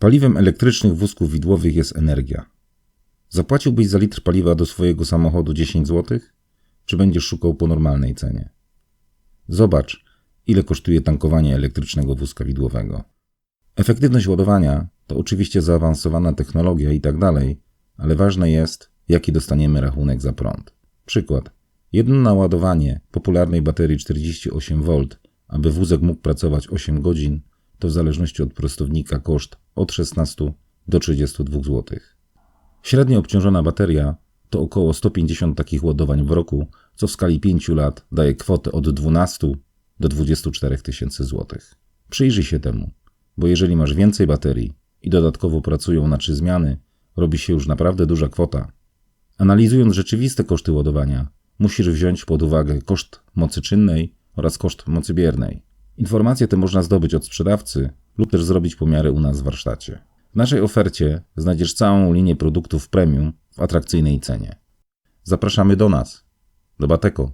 Paliwem elektrycznych wózków widłowych jest energia. Zapłaciłbyś za litr paliwa do swojego samochodu 10 zł, czy będziesz szukał po normalnej cenie? Zobacz, ile kosztuje tankowanie elektrycznego wózka widłowego. Efektywność ładowania to oczywiście zaawansowana technologia i tak dalej, ale ważne jest, jaki dostaniemy rachunek za prąd. Przykład. Jedno naładowanie popularnej baterii 48V, aby wózek mógł pracować 8 godzin, to w zależności od prostownika koszt od 16 do 32 zł. Średnio obciążona bateria to około 150 takich ładowań w roku, co w skali 5 lat daje kwotę od 12 do 24 tysięcy złotych. Przyjrzyj się temu, bo jeżeli masz więcej baterii i dodatkowo pracują na trzy zmiany, robi się już naprawdę duża kwota. Analizując rzeczywiste koszty ładowania, musisz wziąć pod uwagę koszt mocy czynnej oraz koszt mocy biernej. Informacje te można zdobyć od sprzedawcy lub też zrobić pomiary u nas w warsztacie. W naszej ofercie znajdziesz całą linię produktów premium w atrakcyjnej cenie. Zapraszamy do nas, do Bateko.